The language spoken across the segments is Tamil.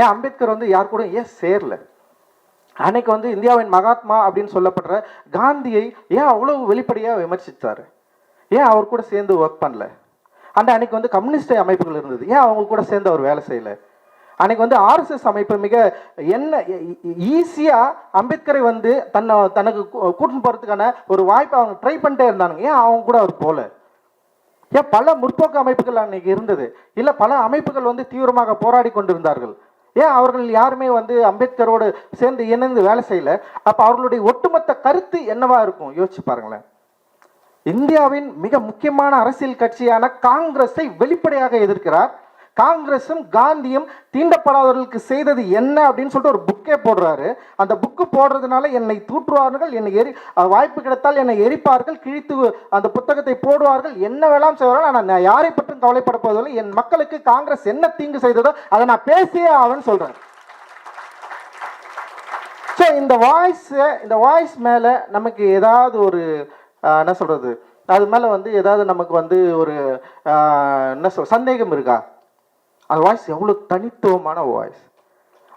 ஏன் அம்பேத்கர் வந்து யார் கூட ஏன் சேரல? அன்னைக்கு வந்து இந்தியாவின் மகாத்மா அப்படின்னு சொல்லப்படுற காந்தியை ஏன் அவ்வளவு வெளிப்படையாக விமர்சித்தாரு ஏன் அவர் கூட சேர்ந்து ஒர்க் பண்ணல? அந்த அன்னைக்கு வந்து கம்யூனிஸ்ட் அமைப்புகள் இருந்தது. ஏன் அவங்க கூட சேர்ந்து அவர் வேலை செய்யல? அன்னைக்கு வந்து ஆர்எஸ்எஸ் அமைப்பு மிக என்ன ஈஸியாக அம்பேத்கரை வந்து தன்னை தனக்கு கூட்டின்னு போகிறதுக்கான ஒரு வாய்ப்பை அவங்க ட்ரை பண்ணிட்டே இருந்தானுங்க. ஏன் அவங்க கூட அவர் போல? ஏன் பல முற்போக்கு அமைப்புகள் அன்னைக்கு இருந்தது. இல்லை பல அமைப்புகள் வந்து தீவிரமாக போராடி கொண்டிருந்தார்கள். ஏன் அவர்கள் யாருமே வந்து அம்பேத்கரோடு சேர்ந்து இணைந்து வேலை செய்யல? அப்போ அவர்களுடைய ஒட்டுமொத்த கருத்து என்னவா இருக்கும்? யோசிச்சு பாருங்களேன். இந்தியாவின் மிக முக்கியமான அரசியல் கட்சியான காங்கிரஸை வெளிப்படையாக எதிர்க்கிறார். காங்கிரஸும் காந்தியும் தீண்டப்படாதவர்களுக்கு செய்தது என்ன அப்படின்னு சொல்லிட்டு ஒரு புக்கே போடுறாரு. அந்த புக்கு போடுறதுனால என்னை தூற்றுவார்கள் என்னை எரி வாய்ப்பு கிடைத்தால் என்னை எரிப்பார்கள் கிழித்து அந்த புத்தகத்தை போடுவார்கள் என்ன வேணாம் செய்வார்கள். ஆனால் நான் யாரை பற்றி கவலைப்பட போவதில்லை என் மக்களுக்கு காங்கிரஸ் என்ன தீங்கு செய்ததோ அதை நான் பேசியே ஆவன்னு சொல்றேன். ஸோ இந்த வாய்ஸ் இந்த வாய்ஸ் மேலே நமக்கு ஏதாவது ஒரு என்ன சொல்கிறது அது மேலே வந்து ஏதாவது நமக்கு வந்து ஒரு என்ன சொல் சந்தேகம் இருக்கா? அந்த வாய்ஸ் எவ்வளோ தனித்துவமான வாய்ஸ்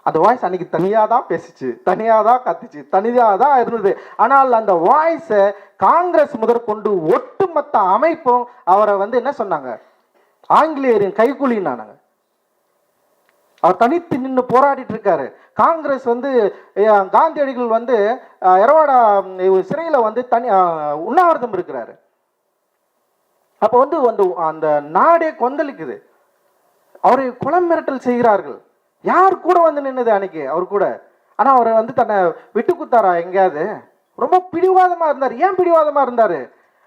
அந்த வாய்ஸ் அன்னைக்கு தனியாக தான் பேசிச்சு தனியாக தான் கத்துச்சு தனியாக தான் இருந்தது. ஆனால் அந்த வாய்ஸை காங்கிரஸ் முதற்கொண்டு ஒட்டுமொத்த அமைப்பும் அவரை வந்து என்ன சொன்னாங்க? ஆங்கிலேயரின் கைகூலினானாங்க அவர் தனித்து நின்று போராடிட்டு இருக்காரு. காங்கிரஸ் வந்து காந்தியடிகள் வந்து எரவாடா சிறையில் வந்து தனி உண்ணாவிரதம் இருக்கிறாரு. அப்போ வந்து வந்து அந்த நாடே கொந்தளிக்குது. அவரை குளம் மிரட்டல் செய்கிறார்கள். யார் கூட வந்து நின்றுது அன்னைக்கு அவர் கூட? ஆனால் அவரை வந்து தன்னை விட்டு குத்தாரா எங்கேயாவது? ரொம்ப பிடிவாதமாக இருந்தார். ஏன் பிடிவாதமாக இருந்தார்?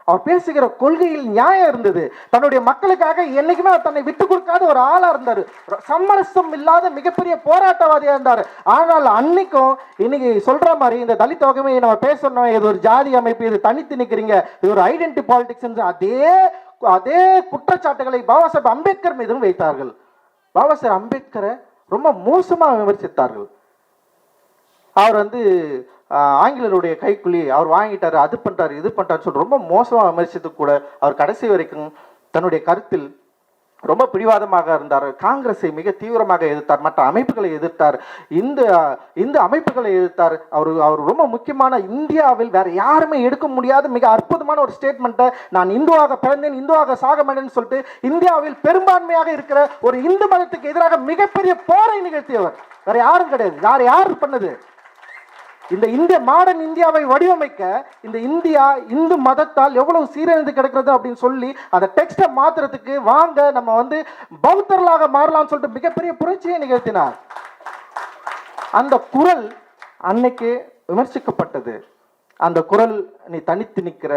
அவர் பேசுகிற கொள்கையில் நியாயம் இருந்தது. தன்னுடைய மக்களுக்காக என்னைக்குமே அவர் தன்னை விட்டு கொடுக்காத ஒரு ஆளா இருந்தார். சமரசம் இல்லாத மிகப்பெரிய போராட்டவாதியா இருந்தார். ஆனால் அன்னைக்கும் இன்னைக்கு சொல்ற மாதிரி இந்த தலித் வகைமை நம்ம பேசணும் இது ஒரு ஜாதி அமைப்பு இது தனித்து நிற்கிறீங்க இது ஒரு ஐடென்டி பாலிடிக்ஸ் அதே அதே குற்றச்சாட்டுகளை பாபா சாஹேப் அம்பேத்கர் மீதும் வைத்தார்கள். பாபா சாஹேப் அம்பேத்கரை ரொம்ப மோசமாக விமர்சித்தார்கள். அவர் வந்து ஆங்கிலருடைய கைக்குலி அவர் வாங்கிட்டாரு அது பண்ணுறாரு இது பண்றாரு சொல்லி ரொம்ப மோசமாக விமர்சித்து கூட அவர் கடைசி வரைக்கும் தன்னுடைய கருத்தில் ரொம்ப பிடிவாதமாக இருந்தார். காங்கிரஸை மிக தீவிரமாக எதிர்த்தார் மற்ற அமைப்புகளை எதிர்த்தார். இந்த இந்த அமைப்புகளை எதிர்த்தார். அவர் அவர் ரொம்ப முக்கியமான இந்தியாவில் வேற யாருமே எடுக்க முடியாத மிக அற்புதமான ஒரு ஸ்டேட்மெண்ட்டை நான் இந்துவாக பிறந்தேன் இந்துவாக சாக மாட்டேன்னு சொல்லிட்டு இந்தியாவில் பெரும்பான்மையாக இருக்கிற ஒரு இந்து மதத்துக்கு எதிராக மிகப்பெரிய போரை நிகழ்த்தியவர். வேற யாரும் கிடையாது. யார் யார் பண்ணது? இந்த இந்திய மாடர்ன் இந்தியாவை வடிவமைக்க இந்த இந்தியா இந்து மதத்தால் எவ்வளவு சீரழிந்து கிடக்கிறது அப்படின்னு சொல்லி அந்த டெக்ஸ்டை மாத்துறதுக்கு வாங்க நம்ம வந்து பௌத்தர்களாக மாறலாம்னு சொல்லிட்டு மிகப்பெரிய புரட்சியை நிகழ்த்தினார். அந்த குரல் அன்னைக்கு விமர்சிக்கப்பட்டது. அந்த குரல் நீ தனித்து நிற்கிற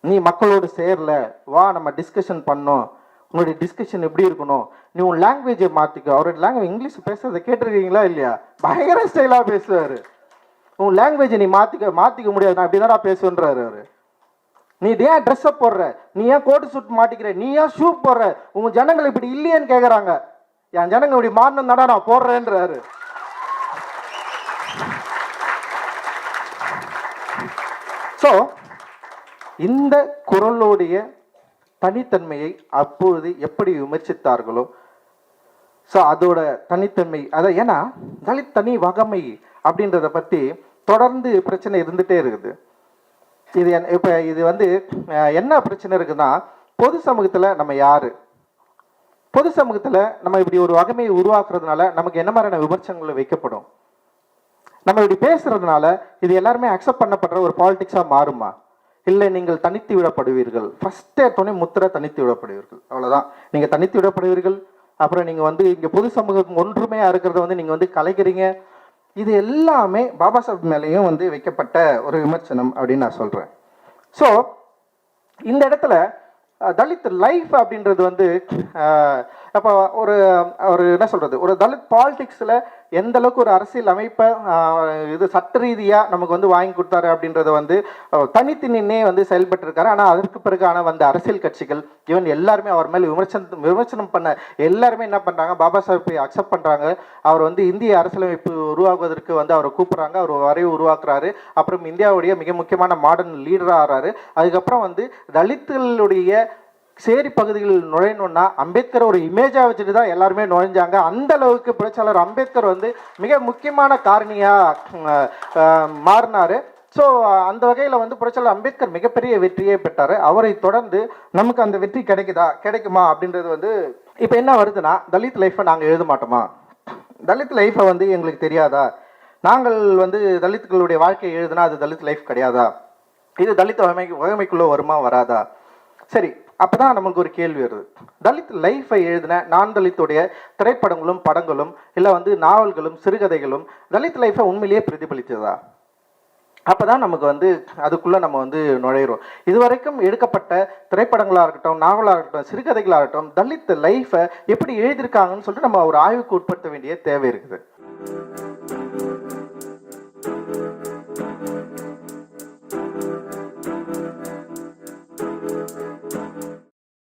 நீ மக்களோடு சேரல வா நம்ம டிஸ்கஷன் பண்ணோம். உன்னுடைய டிஸ்கஷன் எப்படி இருக்கணும்? நீ உன் லாங்குவேஜை மாற்றிக்க அவரோட லாங்குவேஜ் இங்கிலீஷ் பேசுறதை கேட்டிருக்கீங்களா இல்லையா? பயங்கர ஸ்டைலாக பேசுவார். உன் லாங்குவேஜை நீ மாற்றிக்க மாற்றிக்க முடியாது. நான் இப்படி தான் பேசுன்றாரு அவர். நீ ஏன் ட்ரெஸ்ஸை போடுற? நீ ஏன் கோட்டு சூட் மாட்டிக்கிற? நீ ஏன் ஷூ போடுற? உங்க ஜனங்கள் இப்படி இல்லையேன்னு கேட்குறாங்க என் ஜனங்கள் இப்படி மாறணும் தாடா நான் போடுறேன்றாரு. ஸோ இந்த குரலுடைய தனித்தன்மையை அப்போது எப்படி விமர்சித்தார்களோ ஸோ அதோட தனித்தன்மை அதை ஏன்னா தலித் தனி வகமை அப்படின்றத பற்றி தொடர்ந்து பிரச்சனை இருந்துகிட்டே இருக்குது. இது இப்போ இது வந்து என்ன பிரச்சனை இருக்குன்னா பொது சமூகத்தில் நம்ம யார்? பொது சமூகத்தில் நம்ம இப்படி ஒரு வகைமையை உருவாக்குறதுனால நமக்கு என்ன மாதிரியான விமர்சனங்கள் வைக்கப்படும்? நம்ம இப்படி பேசுறதுனால இது எல்லாருமே அக்செப்ட் பண்ணப்படுற ஒரு பாலிடிக்ஸாக மாறுமா? இல்லை நீங்கள் தனித்து விடப்படுவீர்கள். ஃபஸ்ட்டே துணை முத்திரை தனித்து விடப்படுவீர்கள். அவ்வளோதான் நீங்கள் தனித்து விடப்படுவீர்கள். அப்புறம் நீங்கள் வந்து இங்கே பொது சமூகம் ஒன்றுமையாக இருக்கிறத வந்து நீங்கள் வந்து கலைக்கிறீங்க. இது எல்லாமே பாபா சாஹிப் மேலேயும் வந்து வைக்கப்பட்ட ஒரு விமர்சனம் அப்படின்னு நான் சொல்கிறேன் ஸோ இந்த இடத்துல தலித் லைஃப் அப்படின்றது வந்து அப்போ ஒரு ஒரு என்ன சொல்கிறது ஒரு தலித் பாலிடிக்ஸில் எந்த அளவுக்கு ஒரு அரசியல் அமைப்பை இது சட்ட ரீதியாக நமக்கு வந்து வாங்கி கொடுத்தாரு அப்படின்றத வந்து தனித்து நின்னே வந்து செயல்பட்டுருக்காரு. ஆனால் அதற்கு பிறகான வந்த அரசியல் கட்சிகள் ஈவன் எல்லாருமே அவர் மேலே விமர்சனம் விமர்சனம் பண்ண எல்லாருமே என்ன பண்ணுறாங்க பாபா சாஹிப்பை அக்செப்ட் பண்ணுறாங்க அவர் வந்து இந்திய அரசியலமைப்பு உருவாகுவதற்கு வந்து அவரை கூப்பிட்றாங்க. அவர் வரைவு உருவாக்குறாரு. அப்புறம் இந்தியாவுடைய மிக முக்கியமான மாடர்ன் லீடராக ஆறாரு. அதுக்கப்புறம் வந்து தலித்துகளுடைய சேரி பகுதிகளில் நுழையணும்னா அம்பேத்கர் ஒரு இமேஜாக வச்சுட்டு தான் எல்லாருமே நுழைஞ்சாங்க. அந்த அளவுக்கு புரட்சியாளர் அம்பேத்கர் வந்து மிக முக்கியமான காரணியாக மாறினார். ஸோ அந்த வகையில் வந்து புரட்சியாளர் அம்பேத்கர் மிகப்பெரிய வெற்றியை பெற்றார். அவரை தொடர்ந்து நமக்கு அந்த வெற்றி கிடைக்குதா கிடைக்குமா அப்படின்றது வந்து இப்போ என்ன வருதுன்னா தலித் லைஃப்பை நாங்கள் எழுத மாட்டோமா? தலித் லைஃப்பை வந்து எங்களுக்கு தெரியாதா? நாங்கள் வந்து தலித்துகளுடைய வாழ்க்கையை எழுதுனா அது தலித் லைஃப் கிடையாதா? இது தலித் வகைமை வகைமைக்குள்ளே வருமா வராதா? சரி அப்போதான் நமக்கு ஒரு கேள்வி வருது. தலித் லைஃபை எழுதின நான் தலித்துடைய திரைப்படங்களும் படங்களும் இல்லை வந்து நாவல்களும் சிறுகதைகளும் தலித் லைஃபை உண்மையிலேயே பிரதிபலித்ததா? அப்போ தான் நமக்கு வந்து அதுக்குள்ளே நம்ம வந்து நுழையிறோம். இதுவரைக்கும் எடுக்கப்பட்ட திரைப்படங்களாக இருக்கட்டும் நாவலாக இருக்கட்டும் சிறுகதைகளாக இருக்கட்டும் தலித் லைஃப்பை எப்படி எழுதியிருக்காங்கன்னு சொல்லிட்டு நம்ம ஒரு ஆய்வுக்கு உட்படுத்த வேண்டிய தேவை இருக்குது.